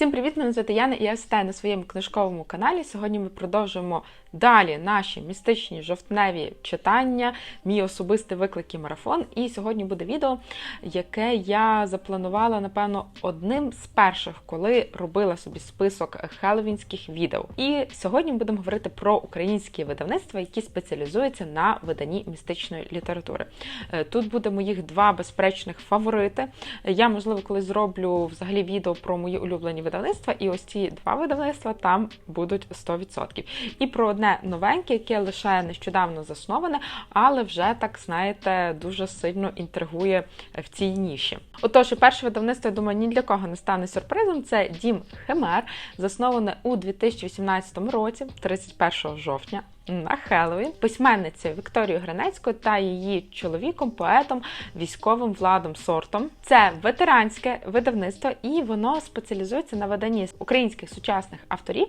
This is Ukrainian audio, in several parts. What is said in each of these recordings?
Всім привіт! Мене звати Яна і я вітаю на своєму книжковому каналі. Сьогодні ми продовжуємо далі наші містичні жовтневі читання, мій особистий виклик і марафон. І сьогодні буде відео, яке я запланувала, напевно, одним з перших, коли робила собі список хеллоуінських відео. І сьогодні ми будемо говорити про українські видавництва, які спеціалізуються на виданні містичної літератури. Е, Тут буде моїх два безперечних фаворити. Я, можливо, колись зроблю взагалі відео про мої улюблені видавництва, і ось ці два видавництва там будуть 100%. І про одне новеньке, яке лише нещодавно засноване, але вже так знаєте, дуже сильно інтригує в цій ніші. Отож, перше видавництво, я думаю, ні для кого не стане сюрпризом. Це Дім Химер, засноване у 2018 році, 31 жовтня на Хеллоуін письменницею Вікторією Гранецькою та її чоловіком, поетом, військовим Владом Сортом. Це ветеранське видавництво, і воно спеціалізується на виданні українських сучасних авторів,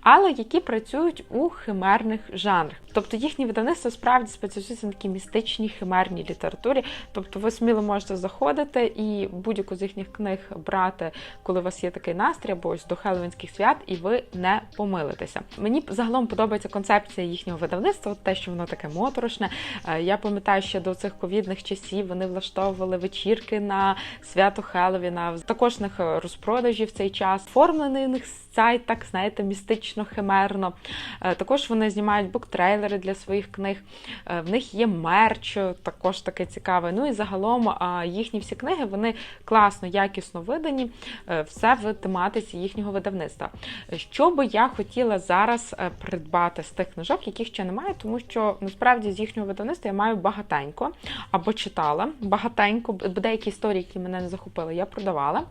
але які працюють у химерних жанрах. Тобто їхнє видавництво справді спеціалізується на такій містичній химерній літературі. Тобто ви сміло можете заходити і будь-яку з їхніх книг брати, коли у вас є такий настрій, або ось до хеллоуінських свят, і ви не помилитеся. Мені загалом подобається концепція їхнього видавництва, те, що воно таке моторошне. Е, Я пам'ятаю, що до цих ковідних часів вони влаштовували вечірки на свято Хеллоуіна. Також них розпродажі в цей час. Оформлений них сайт, так знаєте, містично химерно. Е, Також вони знімають буктрейлери для своїх книг. Е, В них є мерч, також таке цікаве. Ну і загалом їхні всі книги вони класно, якісно видані, е, все в тематиці їхнього видавництва. Е, Що би я хотіла зараз е, придбати з тих книжок, яких ще немає, тому що насправді з їхнього видавництва я маю багатенько або читала багатенько, деякі історії, які мене не захопили, я продавала.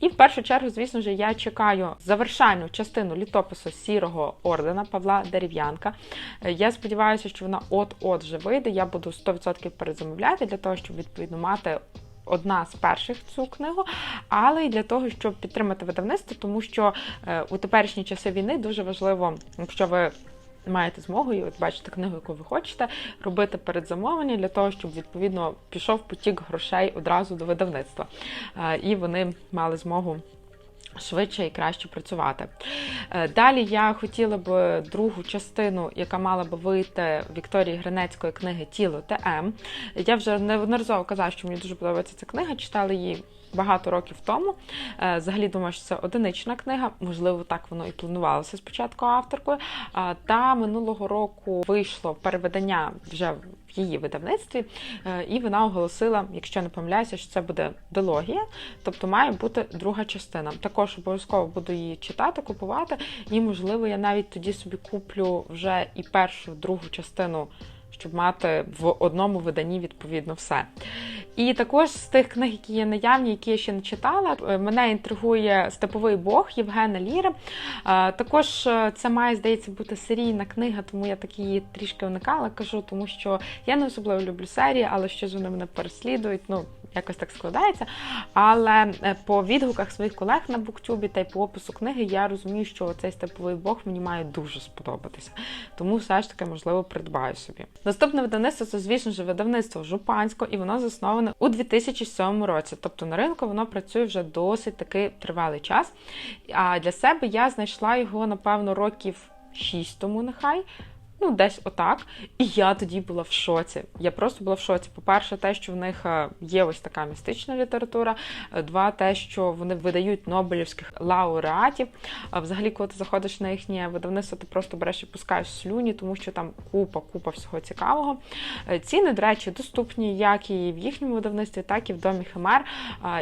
І в першу чергу, звісно ж, я чекаю завершальну частину літопису сірого ордена Павла Дерев'янка. Е, Я сподіваюся, що вона от-от вже вийде. Я буду 100% перезамовляти для того, щоб відповідно мати. Одна з перших цю книгу, але й для того, щоб підтримати видавництво, тому що е, у теперішні часи війни дуже важливо, якщо ви маєте змогу і от бачите книгу, яку ви хочете, робити передзамовлення для того, щоб відповідно пішов потік грошей одразу до видавництва, Е, і вони мали змогу. Швидше і краще працювати. Е, Далі я хотіла б другу частину, яка мала б вийти Вікторії Гринецької книги Тіло ТМ. Я вже неодноразово казала, що мені дуже подобається ця книга. Читала її багато років тому. Е, Взагалі думаю, що це одинична книга. Можливо, так воно і планувалося спочатку авторкою. Та минулого року вийшло переведення вже в її видавництві, е, і вона оголосила, якщо не помиляюся, що це буде дилогія, тобто має бути друга частина. Також обов'язково буду її читати, купувати, і можливо, я навіть тоді собі куплю вже і першу, другу частину. Щоб мати в одному виданні відповідно все. І також з тих книг, які є наявні, які я ще не читала, е, мене інтригує Степовий Бог Євгена Ліра. Е, Також е, це має, здається, бути серійна книга, тому я так її трішки уникала, кажу, тому що я не особливо люблю серії, але щось вони мене переслідують. Ну, якось так складається. Але е, по відгуках своїх колег на Буктюбі та й по опису книги я розумію, що цей степовий Бог мені має дуже сподобатися. Тому все ж таки, можливо, придбаю собі. Наступне видавництво це, звісно ж, видавництво Жупансько, і воно засноване у 2007 році. Тобто на ринку воно працює вже досить таки тривалий час. А для себе я знайшла його, напевно, років 6 тому, нехай. Ну, десь отак. І я тоді була в шоці. Я просто була в шоці. По-перше, те, що в них е, є ось така містична література. Е, Два, те, що вони видають Нобелівських лауреатів. Взагалі, коли ти заходиш на їхнє видавництво, ти просто береш і пускаєш слюні, тому що там купа, купа всього цікавого. Е, Ціни, до речі, доступні як і в їхньому видавництві, так і в домі Химер.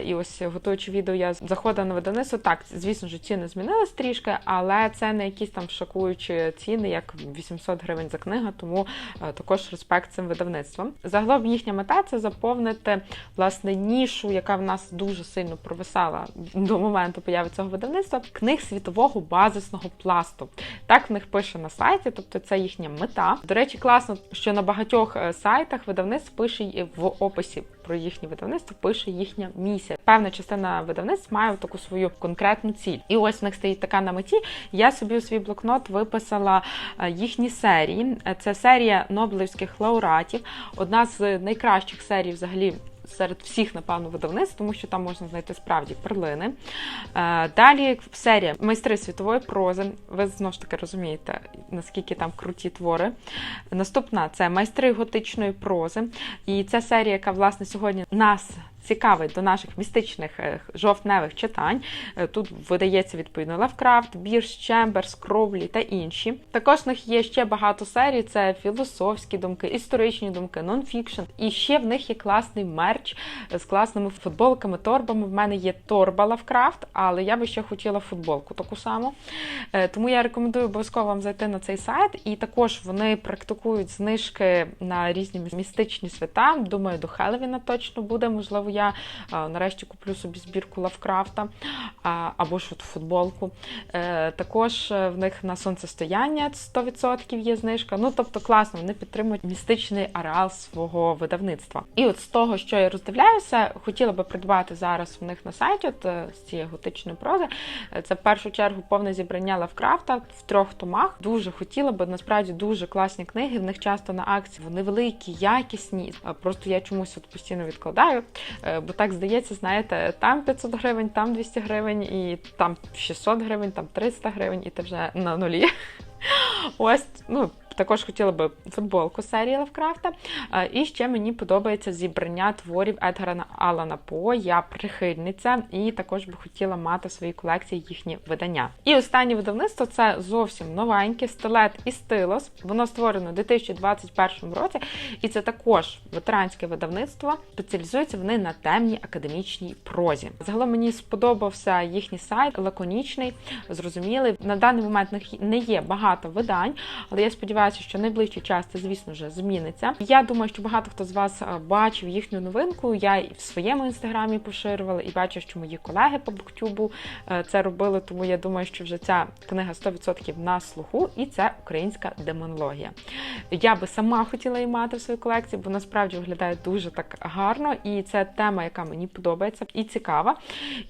І ось готуючи відео, я заходила на видавництво. Так, звісно ж, ціни змінились трішки, але це не якісь там шокуючі ціни, як 800 гривень за книгу, тому е, також респект цим видавництвам. Загалом їхня мета це заповнити власне нішу, яка в нас дуже сильно провисала до моменту появи цього видавництва, книг світового базисного пласту. Так в них пише на сайті, тобто це їхня мета. До речі, класно, що на багатьох е, сайтах видавництв пише в описі про їхнє видавництво, пише їхня місія. Певна частина видавництв має таку свою конкретну ціль. І ось в них стоїть така на меті. Я собі у свій блокнот виписала е, їхні серії. Е, Це серія Нобелівських лауреатів, одна з найкращих серій взагалі серед всіх, напевно, видавництв, тому що там можна знайти справді перлини. Е, Далі серія майстри світової прози. Ви знову ж таки розумієте, наскільки там круті твори. Наступна це майстри готичної прози. І ця серія, яка власне сьогодні нас. Цікавить до наших містичних е, жовтневих читань. Е, Тут видається відповідно Лавкрафт, Бірш, Чемберс, Кровлі та інші. Також в них є ще багато серій: це філософські думки, історичні думки, нонфікшн. І ще в них є класний мерч е, з класними футболками, торбами. В мене є торба Лавкрафт, але я би ще хотіла футболку таку саму. Тому я рекомендую обов'язково вам зайти на цей сайт. І також вони практикують знижки на різні містичні свята. Думаю, до Хеллоуіна точно буде. Можливо, я нарешті куплю собі збірку Лавкрафта або ж от футболку. Е, Також е, в них на сонцестояння 100% є знижка. Ну тобто класно, вони підтримують містичний ареал свого видавництва. І от з того, що я роздивляюся, хотіла би придбати зараз в них на сайті от, е, з цієї готичної прози. Це в першу чергу повне зібрання Лавкрафта в трьох томах. Дуже хотіла би насправді дуже класні книги. В них часто на акції вони великі, якісні. Просто я чомусь от постійно відкладаю. Е, Бо так здається, знаєте, там 500 гривень, там 200 гривень, і там 600 гривень, там 300 гривень, і ти вже на нулі. Ось, ну. Також хотіла би футболку серії Лавкрафта. Е, І ще мені подобається зібрання творів Едгара Алана По. Я прихильниця, і також би хотіла мати в своїй колекції їхні видання. І останнє видавництво це зовсім новеньке стилет і стилос. Воно створено у 2021 році, і це також ветеранське видавництво. Спеціалізуються вони на темній академічній прозі. Загалом мені сподобався їхній сайт, лаконічний, зрозумілий. На даний момент не є багато видань, але я сподіваюся, що найближчий час це, звісно вже зміниться. Я думаю, що багато хто з вас е, бачив їхню новинку. Я і в своєму інстаграмі поширювала, і бачу, що мої колеги по буктюбу е, це робили. Тому я думаю, що вже ця книга 100% на слуху, і це українська демонологія. Я би сама хотіла її мати в своїй колекції, бо насправді виглядає дуже так гарно, і це тема, яка мені подобається і цікава.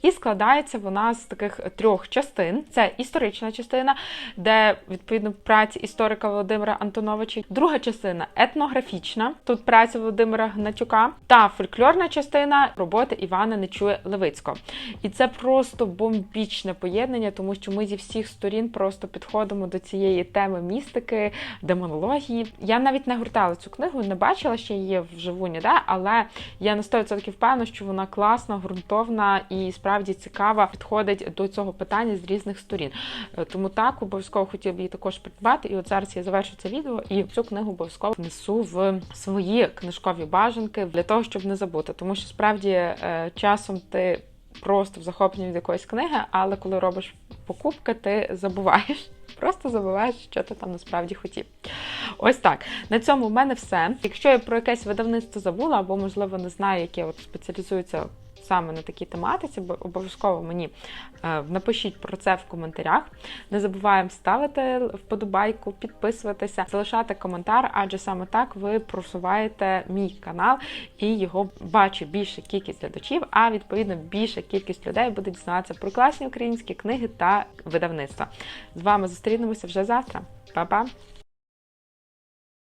І складається вона з таких трьох частин: це історична частина, де відповідно праці історика Володимира Антоновича. Друга частина етнографічна, тут праця Володимира Гнатюка, та фольклорна частина роботи Івана Нечує Левицького. І це просто бомбічне поєднання, тому що ми зі всіх сторін просто підходимо до цієї теми містики, демонології. Я навіть не гуртала цю книгу, не бачила ще її вживу ніде, але я на 100% впевнена, що вона класна, ґрунтовна і справді цікава, підходить до цього питання з різних сторін. Е, Тому так обов'язково хотів би її також придбати. І от зараз я завершу це відео і цю книгу обов'язково внесу в свої книжкові бажанки для того, щоб не забути. Тому що справді е, часом ти просто в захопленні від якоїсь книги, але коли робиш покупки, ти забуваєш. Просто забуваєш, що ти там насправді хотів. Ось так. На цьому в мене все. Якщо я про якесь видавництво забула, або, можливо, не знаю, яке от спеціалізується саме на такій тематиці, бо обов'язково мені е, напишіть про це в коментарях. Не забуваємо ставити вподобайку, підписуватися, залишати коментар, адже саме так ви просуваєте мій канал і його бачить більша кількість глядачів, а відповідно більша кількість людей буде дізнаватися про класні українські книги та видавництва. З вами зустрінемося вже завтра. Па-па!